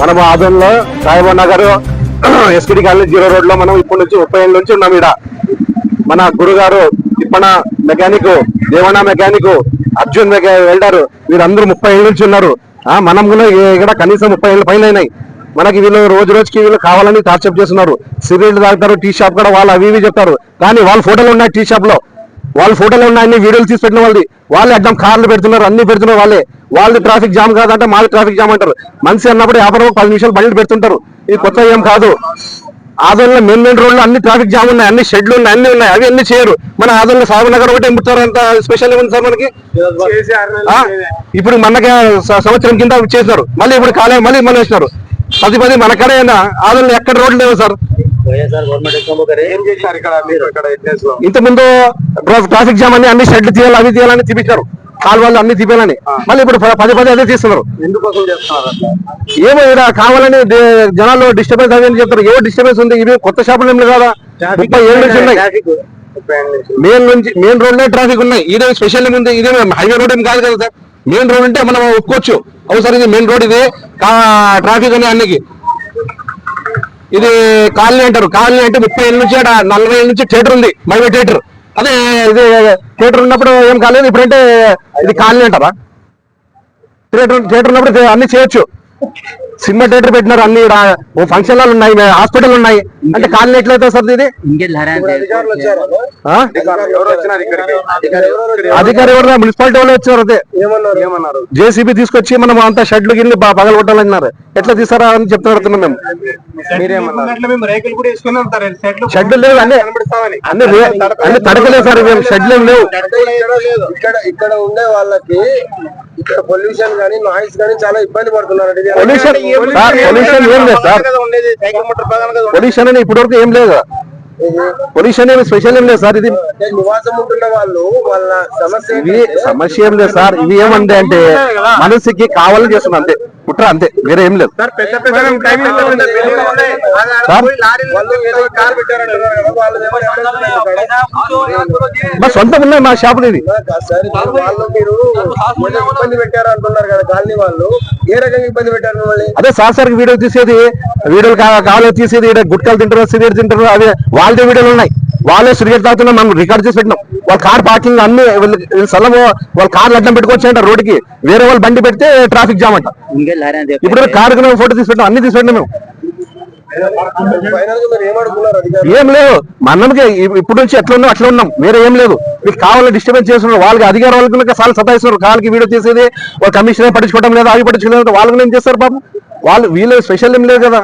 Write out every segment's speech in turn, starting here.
మనం ఆదంలో Saibaba Nagar ఎస్కిడి colony zero రోడ్లో మనం ఇప్పటి నుంచి ముప్పై ఏళ్ళ నుంచి ఉన్నాం ఇక్కడ మన గురుగారు తిప్పన మెకానిక్ దేవణ మెకానిక్ అర్జున్ మెకా వెల్డర్ వీరందరూ ముప్పై ఏళ్ళ నుంచి ఉన్నారు. ఆ మనం కూడా ఇక్కడ కనీసం ముప్పై ఏళ్ళ పైన అయినాయి. మనకి వీళ్ళు రోజు రోజుకి వీళ్ళు కావాలని టార్చప్ చేస్తున్నారు. సిగరెట్లు తాగుతారు టీ షాప్ కూడా వాళ్ళు అవి ఇవి చెప్తారు. కానీ వాళ్ళ ఫోటోలు ఉన్నాయి టీ షాప్లో వాళ్ళ ఫోటోలు ఉన్నాయి అన్ని వీడియోలు తీసి పెట్టిన వాళ్ళది. వాళ్ళే అడ్డం కార్లు పెడుతున్నారు అన్ని పెడుతున్నారు వాళ్ళే. వాళ్ళు ట్రాఫిక్ జామ్ కాదంటే మాది ట్రాఫిక్ జామ్ అంటారు. మనిషి అన్నప్పుడు వ్యాపారం పది నిమిషాలు బండ్లు పెడుతుంటారు. ఇది కొత్త ఏం కాదు. ఆదోళన మెయిన్ మెయిన్ రోడ్లు అన్ని ట్రాఫిక్ జామ్ ఉన్నాయి అన్ని షెడ్లు ఉన్నాయి అన్ని ఉన్నాయి. అవి అన్ని చేయరు. మన ఆదోళన సాగు నగర్ ఒకటి ఎంపుతారు అంత స్పెషల్ ఏముంది సార్ మనకి? ఇప్పుడు మనకి సంవత్సరం కింద చేసినారు. మళ్ళీ ఇప్పుడు కాలే మళ్ళీ మళ్ళీ వేసినారు పది పది మన కడే ఆదోళన ఎక్కడ రోడ్లు లేవు సార్? ఏం చేశారు ఇక్కడ మీరు ఇక్కడ ఎన్ఎస్లో? ఇంత ముందు ట్రాఫిక్ జామ్ అని అన్ని షెడ్లు తీయాలి అవి తీయాలని చూపించారు. కాలువలు అన్ని తీయాలని మళ్ళీ ఇప్పుడు పది పది అదే తీస్తున్నారు. ఎందుకోసం చేస్తున్నారు? అట్లా? ఏమో ఇక్కడ కావాలని జనాలు డిస్టర్బెన్స్ అవి అని చెప్తారు. ఏమో డిస్టర్బెన్స్ ఉంది ఇవి కొత్త షాపులు ఏం లేవు కదా ముప్పై ఏళ్ళ నుంచి ఉన్నాయి. మెయిన్ నుంచి మెయిన్ రోడ్లో ట్రాఫిక్ ఉన్నాయి ఇదే స్పెషల్ ఏముంది ఇదే హైవే రోడ్ ఏం కాదు కదా సార్. మెయిన్ రోడ్ అంటే మనం ఒప్పుకోవచ్చు. అవసరం ఇది మెయిన్ రోడ్ ఇది. ట్రాఫిక్ అని అన్నికి. ఇది కాలనీ అంటారు. కాలనీ అంటే ముప్పై ఏళ్ళ నుంచి నలభై ఏళ్ళ నుంచి థియేటర్ ఉంది. My way theatre. అదే ఇది థియేటర్ ఉన్నప్పుడు ఏం కాలేదు. ఇప్పుడంటే ఇది కాలనీ అంటారా థియేటర్ థియేటర్ ఉన్నప్పుడు అన్ని చేయొచ్చు. సినిమా థియేటర్ పెట్టినారు అన్ని ఈడ. ఓ ఫంక్షన్ హాల్ ఉన్నాయి హాస్పిటల్ ఉన్నాయి. అంటే కాలనీ ఎట్లయితే సార్ ఇది? అధికారి ఎవరు? మున్సిపాలిటీ వాళ్ళు వచ్చారు అదే. ఏమన్నారు? ఏమన్నారు? జేసీబీ తీసుకొచ్చి మనం అంతా షెడ్లు గిన్ని పగల కొట్టాలన్నారు ఎట్లా తీసారా అని చెప్తున్నారు మేము. మీరేమన్నారు? మేము రేకులు కూడా వేసుకుని ఉంటారు సెట్లు షెడ్లు లేవు అన్ని అన్ని తడకలేదు సార్ మేము షెడ్లు లేవు. ఇక్కడ ఇక్కడ ఉండే వాళ్ళకి ఇక్కడ పొల్యూషన్ గానీ నాయిస్ గానీ చాలా ఇబ్బంది పడుతున్నారు. పొల్యూషన్ పొల్యూషన్ ఏం లేదు సార్. పొల్యూషన్ అని ఇప్పటి వరకు ఏం లేదు. పొల్యూషన్ ఏమి స్పెషల్ ఏం లేదు సార్ ఇది నివాసం ఉంటున్న వాళ్ళు వాళ్ళ సమస్య ఇవి సమస్య ఏం లేదు సార్ ఇవి ఏమంటే అంటే మనసుకి కావాలని చేస్తున్నా అంతే కుట్ర అంతే వేరే ఏం లేదు. సార్ పెద్ద పెద్ద మా సొంతం ఉన్నాయి మా షాపులు ఇది ఇబ్బంది పెట్టారు అంటున్నారు కదా కాలనీ వాళ్ళు ఏ రకంగా ఇబ్బంది పెట్టారు అదే సార్ సార్ వీడియో తీసేది వీడియోలు కావాలి తీసేది గుట్కాలు తింటారు సిగరెట్ తింటారు అవి వాళ్ళదే వీడియోలు ఉన్నాయి. వాళ్ళే సిగరెట్ తాగుతున్నా మనం రికార్డ్ చేసి పెట్టినాం. వాళ్ళ కార్ పార్కింగ్ అన్ని వీళ్ళ- వీళ్ళ వాళ్ళ కార్లు అడ్డం అంట రోడ్డుకి. వేరే వాళ్ళు బండి పెడితే ట్రాఫిక్ జామ్ అంట. ఇప్పుడు కార్ ఫోటో తీసి పెట్టినాం. అన్ని తీసి పెట్టినాం మేము. ఏం లేదు. మనకి ఇప్పుడు నుంచి ఎట్లా ఉన్నాం అట్లా ఉన్నాం. వేరే ఏం లేదు. మీకు కావాలని డిస్టర్బెన్స్ చేస్తున్నారు. వాళ్ళకి అధికార వాళ్ళకి చాలా సతాయిస్తున్నారు. కాళ్ళకి వీడియో తీసేది వాళ్ళ కమిషనర్ పట్టించుకోవడం లేదు అవి పట్టించుకోలేదు వాళ్ళకి ఏం చేస్తారు పాపం? వాళ్ళు వీళ్ళు స్పెషల్ ఏం లేదు కదా.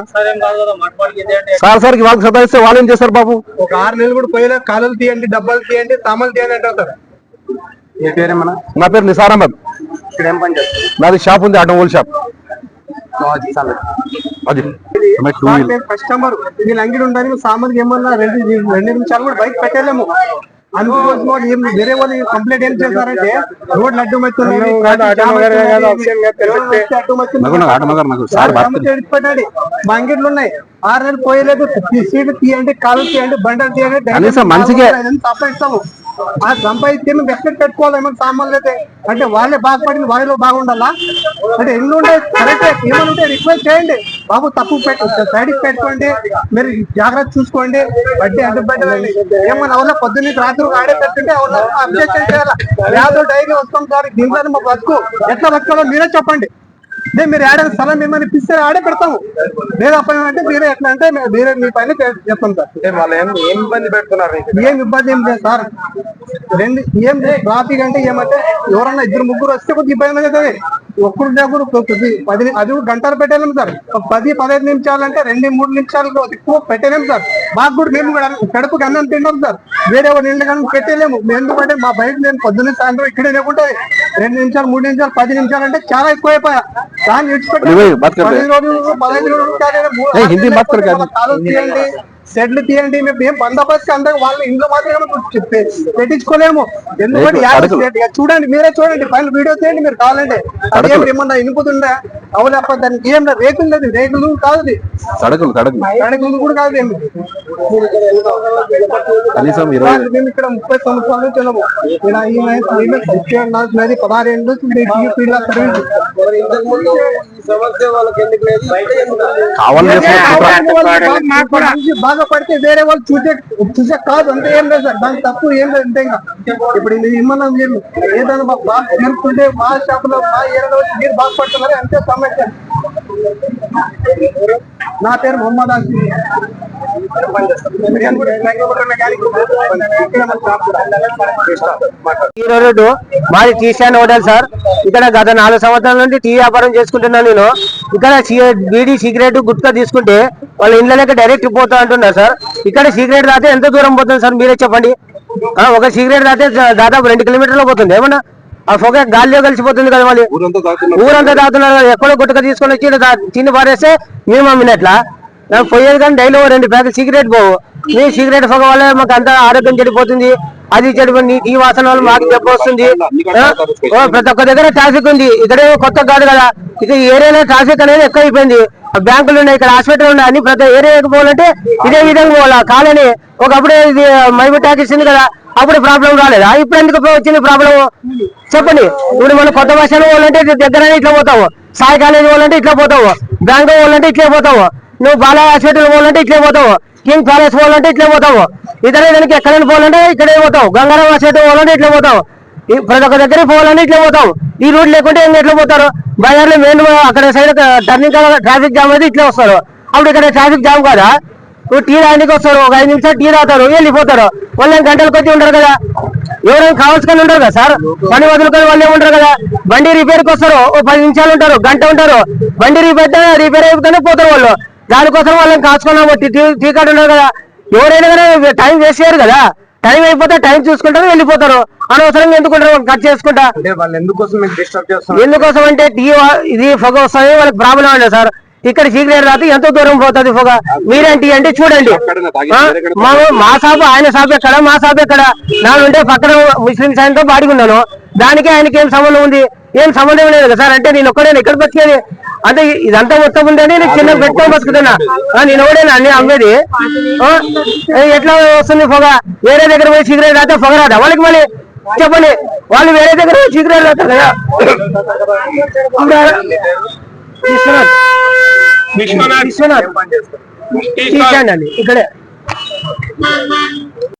సార్ సార్కి వాళ్ళకి సతాయిస్తే వాళ్ళు ఏం చేస్తారు బాబు? ఒక ఆరు నెలలు కూడా పోయినా కాలులు తీయండి డబ్బాలు తీయండి తమలు తీయండి అంటారు నా పేరు నిసార్ అహ్మద్. నాది షాప్ ఉంది ఆటోమొబైల్ షాప్. కస్టమర్ వీళ్ళ అంగిడి ఉండడానికి సామాన్కి ఏమన్నా రెండు రెండు నిమిషాలు కూడా బైక్ పెట్టలేము. అందుకోసం వాళ్ళు ఏం వేరే వాళ్ళు కంప్లైంట్ ఏం చేస్తారంటే రోడ్లు అడ్డుమవుతున్నాయి నాకు ఆటోమొబైల్ నాకు సార్ బాత్ పెట్టండి మా అంగిట్లు ఉన్నాయి. ఆరు నెలలు పోయలేదు. సీట్లు తీయండి కాలు తీయండి బండలు తీయండి కనీసం మనిషికే- సంపాదిస్తాము ఆ సంపాదిత్యం ఎక్కడ పెట్టుకోవాలి ఏమైనా సామాన్లు అయితే. అంటే వాళ్ళే బాగుపడింది వాళ్ళలో బాగుండాలా? అంటే ఎన్ని ఉంటే కరెక్ట్ ఏమైనా ఉంటే రిక్వెస్ట్ చేయండి. బాబు తప్పు పెట్టు సైడ్కి పెట్టుకోండి మీరు జాగ్రత్త చూసుకోండి. బడ్డీ అడ్డు ఏమన్నా అవునా? పొద్దున్న రాత్రి ఆడే పెట్టుంటే అవునా? అబ్జెక్షన్ చేయాలి? యాదో డైరీ వస్తాం సార్. దీంట్లో మా బతుకు. ఎట్లా బతకాలో మీరే చెప్పండి. అదే మీరు ఆడే స్థలం ఏమైనా ఇప్పిస్తే ఆడే పెడతాము. వేరే పని అంటే మీరే ఎట్లా అంటే మేము వేరే మీ పైన చే- చేస్తాం సార్. ఏం ఇబ్బంది పెడుతున్నారు? ఏం ఇబ్బంది ఏం లేదు సార్. రెండు ఏం లేదు ట్రాఫిక్ అంటే ఏమంటే ఎవరన్నా ఇద్దరు ముగ్గురు వస్తే కొద్దిగా ఇబ్బంది అవుతుంది ఒక్కరు దగ్గర కొద్ది పది అది కూడా గంటలు పెట్టలేము సార్. ఒక పది పదహైదు నిమిషాలు అంటే రెండు మూడు నిమిషాలు ఎక్కువ పెట్టలేము సార్. మాకు కూడా మేము కూడా కడుపుకి అన్నం తింటాం సార్. వేరే వాళ్ళ ఇల్లు కానీ పెట్టలేము. మేము ఎందుకంటే మా బయట నేను పొద్దున్న సాయంత్రం ఇక్కడే లేకుంటుంది రెండు నిమిషాలు మూడు నిమిషాలు పది నిమిషాలు అంటే చాలా ఎక్కువైపోయా. దాన్ని విడిచిపెట్టి రోజులు పదహైదు రోజులు కాదు, హిందీ కాలు తీయండి సెట్లు తీయండి మేము ఏం బందోబస్తు అందరూ వాళ్ళ ఇంట్లో మాత్రమే పె- పెట్టించుకోలేము. ఎందుకంటే చూడండి మీరే చూడండి పైన వీడియో తీయండి మీరు కావాలంటే. అదేం. ఏమన్నా ఇనుపుతుందా అవునప్ప దానికి ఏం లేదు, రేకులు లేదు రేకులు కాదు రేకులు కూడా కాదు ఏమి కనీసం ఇరవై మేము ఇక్కడ ముప్పై సంవత్సరాల నుంచి ఉన్నాము ఇలా ఈ నది- పదహారు సమస్య వాళ్ళకి ఎందుకు లేదు? బాగా పడితే వేరే వాళ్ళు చూసే చూసే కాదు. అంతే ఏం లేదు సార్. దాని తప్పు ఏం లేదు అంతే ఇంకా ఇప్పుడు ఇది మనం మీరు ఏదైనా బాగా జరుగుతుంటే మా షాపులో మా ఏరియాలో వచ్చి మీరు బాగుపడుతున్నారు అంతే సమస్య. నా పేరు మొహమ్మద్ ఆసిఫ్ నేను కూడా మెకానిక్ మెకానిక్ ఈ రోడ్డు మాది టీ స్టాండ్ హోటల్ సార్. ఇక్కడ గత నాలుగు సంవత్సరాల నుండి టీ వ్యాపారం చేసుకుంటున్నాను నేను. ఇక్కడ బీడీ సిగరెట్ గుట్కా తీసుకుంటే వాళ్ళ ఇంట్లోకి డైరెక్ట్ పోతా అంటున్నారు సార్. ఇక్కడ సిగరెట్ తాగితే ఎంత దూరం పోతుంది సార్? మీరే చెప్పండి. ఒక సిగరెట్ దా- దాదాపు రెండు కిలోమీటర్లు పోతుంది ఏమన్నా? ఆ పొగ గాలిలో కలిసిపోతుంది కదా మళ్ళీ. ఊరంతా తాగుతున్నారు. ఎక్కడో గుట్టక తీసుకొని వచ్చి తిని పారేస్తే మేము అమ్మినట్లా? నాకు పోయేది కానీ డైలీ ఓ రెండు ప్యాకెట్ సిగరెట్ పోవు మీ సిగరెట్ పొగ వల్ల మాకు అంత ఆరోగ్యం చెడిపోతుంది. అది చెడిపోయింది ఈ వాసన వల్ల మాకు చెప్పు వస్తుంది. ప్రతి ఒక్క దగ్గర ట్రాఫిక్ ఉంది. ఇక్కడే కొత్త కాదు కదా. ఇక ఏరియాలో ట్రాఫిక్ అనేది ఎక్కువ అయిపోయింది బ్యాంకులు ఉన్నాయి ఇక్కడ హాస్పిటల్ ఉన్నాయి అన్ని ప్రతి ఏరియాకి పోవాలంటే ఇదే విధంగా పోవాలా? కాలని ఒకప్పుడు ఇది మైబు ట్యాక్స్ ఉంది కదా అప్పుడు ప్రాబ్లం రాలేదా? ఇప్పుడు ఎందుకు వచ్చింది ప్రాబ్లం చెప్పండి. ఇప్పుడు మనం కొత్త బస్సులో పోవాలంటే దగ్గర ఇట్లా పోతావు. సాయి కాలేజీ పోవాలంటే ఇట్లా పోతావు. బ్యాంకు పోవాలంటే ఇట్లే పోతావు. నువ్వు బాలా హాస్పిటల్ పోవాలంటే ఇట్లే పోతావు. కింగ్ ప్యాలెస్ పోవాలంటే ఇట్లే పోతావు. ఇతర దానికి ఎక్కడైనా పోవాలంటే ఇక్కడే పోతావు. గంగారావు హాస్పిటల్ పోవాలంటే ఇట్లే పోతావు. ప్రతి ఒక్క దగ్గర పోవాలంటే ఇట్లే పోతావు. ఈ రూట్ లేకుంటే ఇంకా ఎట్లా పోతారు? బజార్లో మెయిన్ అక్కడ సైడ్ టర్నింగ్ ట్రాఫిక్ జామ్ అయితే ఇట్లా వస్తారు. అప్పుడు ఇక్కడ ట్రాఫిక్ జామ్ కదా? ఇప్పుడు టీ తాగడానికి వస్తారు. ఒక ఐదు నిమిషాలు టీ తాగుతారు. వెళ్ళిపోతారు. వాళ్ళు గంటలకు వచ్చి ఉంటారు కదా? ఎవరైనా కావాల్సుకొని ఉంటారు కదా సార్? పని వదులుకొని వాళ్ళే ఉంటారు కదా? బండి రిపేర్కి వస్తారు. ఓ పది నిమిషాలు ఉంటారు. గంట ఉంటారు. బండి రిపేర్ రిపేర్ అయిపోతేనే పోతారు వాళ్ళు. దానికోసం వాళ్ళని కాచుకున్నాము టీ టీ కార్డు ఉన్నారు కదా. ఎవరైనా కానీ టైం వేస్ట్ చేయరు కదా. టైం అయిపోతే టైం చూసుకుంటారు వెళ్ళిపోతారు. అనవసరంగా ఎందుకుంటారు కట్ చేసుకుంటా. ఎందుకోసం అంటే టీ ఇది పొగ వస్తుంది వాళ్ళకి ప్రాబ్లం అండి సార్. ఇక్కడ సిగరెట్ రాతే ఎంతో దూరం పోతుంది పొగ. మీరేంటి అంటే చూడండి? మా మా సాబు ఆయన సాబు ఎక్కడ? మా సాబు ఎక్కడ? నాలుంటే పక్కన ముస్లిం సాయంతో బాడిగున్నాను. దానికి ఆయనకి ఏం సంబంధం ఉంది? ఏం సంబంధం లేదు కదా సార్. అంటే నేను ఒక్కడే ఇక్కడ బతికేది అంటే ఇదంతా మొత్తం ఉందని నేను చిన్న పెట్టుకొని బతుకుతున్నా. నేను ఎవడైనా? అన్ని అమ్మేది. ఎట్లా వస్తుంది పొగ? వేరే దగ్గర పోయి సిగరెట్ రాతే పొగ రాదా? వాళ్ళకి మళ్ళీ చెప్పండి. వాళ్ళు వేరే దగ్గర పోయి సిగరెట్ రాస్తారు కదా. విశ్వనాథ్. విశ్వనాథ్. ఇక్కడే.